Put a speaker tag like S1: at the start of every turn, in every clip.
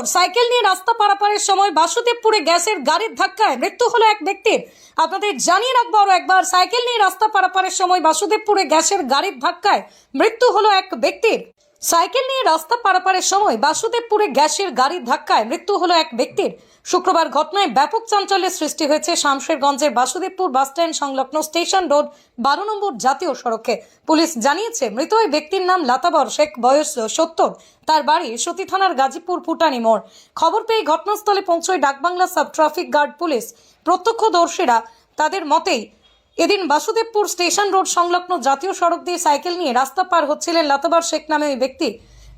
S1: খবর, সাইকেল নিয়ে রাস্তা পারাপারের সময় বাসুদেবপুরে গ্যাসের গাড়ির ধাক্কায় মৃত্যু হলো এক ব্যক্তির। আপনাদের জানিয়ে রাখব আরও একবার, সাইকেল নিয়ে রাস্তা পারাপারের সময় বাসুদেবপুরে গ্যাসের গাড়ির ধাক্কায় মৃত্যু হলো এক ব্যক্তির। সাইকেল নিয়ে রাস্তা পারাপারের সময় বাসুদেবপুরে গ্যাসের গাড়ির ধাক্কায় মৃত্যু হলো এক ব্যক্তির। শুক্রবার ঘটনায় ব্যাপক চাঞ্চল্যের সৃষ্টি হয়েছে শামশেরগঞ্জের বাসুদেবপুর বাসস্ট্যান্ড সংলগ্ন স্টেশন রোড, বারো নম্বর জাতীয় সড়কে। পুলিশ জানিয়েছে, মৃত ওই ব্যক্তির নাম লাতাবর শেখ, বয়স সত্তর। তার বাড়ি সতী থানার গাজীপুর ফুটানি মোড়। খবর পেয়ে ঘটনাস্থলে পৌঁছয় Dakbangla sub traffic guard police. প্রত্যক্ষদর্শীরা তাদের মতেই এদিন বাসুদেবপুর স্টেশন রোড সংলগ্ন জাতীয় সড়ক দিয়ে সাইকেল নিয়ে রাস্তা পার হচ্ছিলেন লাতাবার শেখ নামে ওই ব্যক্তি।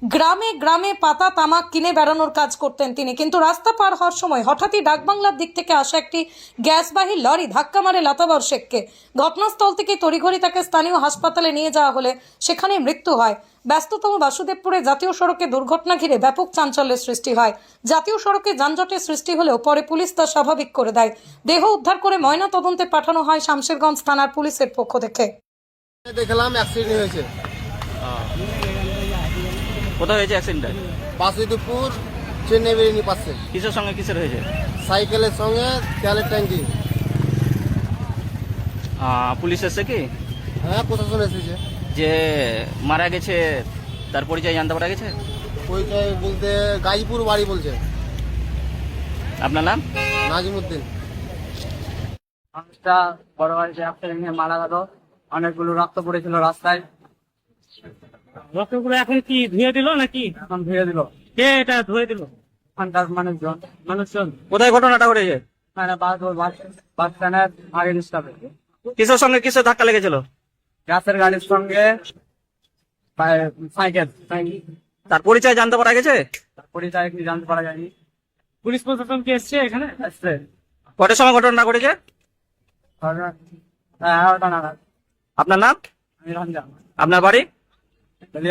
S1: গ্রামে গ্রামে পাতা তামাক কিনে বেড়ানোর কাজ করতেন তিনি কিন্তু রাস্তা পার হওয়ার সময় হঠাৎই ডাকবাংলার দিক থেকে আসা একটি গ্যাসবাহী লরি ধাক্কা মারে লাতাবর শেখকে। ঘটনাস্থল থেকে তড়িঘড়ি তাকে স্থানীয় হাসপাতালে নিয়ে যাওয়া হলে সেখানে মৃত্যু হয়। ব্যস্ততম বাসুদেবপুরে জাতীয় সড়কে দুর্ঘটনা ঘিরে ব্যাপক চাঞ্চল্যের সৃষ্টি হয়। জাতীয় সড়কে যানজটের সৃষ্টি হলেও পরে পুলিশ তা স্বাভাবিক করে দেয়। দেহ উদ্ধার করে ময়না তদন্তে পাঠানো হয় শামশেরগঞ্জ থানার পুলিশের পক্ষ থেকে।
S2: দেখলাম অ্যাক্সিডেন্ট হয়েছে।
S3: কোথায় হয়েছে অ্যাক্সিডেন্টটা
S2: বাসুদেবপুর চেন্নাই বেরিয়ে পাচ্ছে
S3: কিসের সঙ্গে কিসের হয়েছে?
S2: সাইকেলের সঙ্গে তেলের ট্যাঙ্কি।
S3: আহ, পুলিশ এসছে কি?
S2: হ্যাঁ প্রশাসন এসেছে।
S3: যে মারা গেছে তার পরিচয় জানতে পারা গেছে?
S2: পরিচয় বলতে গাজীপুর বাড়ি বলছে।
S3: আপনার নাম?
S2: নাজিমুদ্দিন।
S4: মানুষটা বড় বাড়িতে অ্যাক্সিডেন্ট নিয়ে মারা গেল। অনেকগুলো রক্ত পড়েছিল রাস্তায়।
S5: রক্তগুলো এখন কি ধুয়ে দিল নাকি?
S4: এখন ধুয়ে দিল।
S5: কে এটা ধুয়ে দিল?
S4: ওখানকার মানুষজন।
S5: মানুষজন।
S3: কোথায় ঘটনাটা ঘটেছে?
S4: মানে বাস বাস স্ট্যান্ডের আগের স্টপে
S3: কিসের সঙ্গে কিসের ধাক্কা লেগেছিল?
S4: গ্যাসের গাড়ির সঙ্গে সাইকেল
S5: তার পরিচয় জানতে পারা গেছে?
S4: তার পরিচয় কি জানতে পারা যায়নি।
S5: পুলিশ প্রশাসন কি এসছে এখানে?
S4: আসছে
S3: কটার সময় ঘটনাটা ঘটেছে?
S4: এগারোটা নাগাদ।
S3: আপনার নাম?
S4: আমি রঞ্জন।
S3: আপনার বাড়ি? and yeah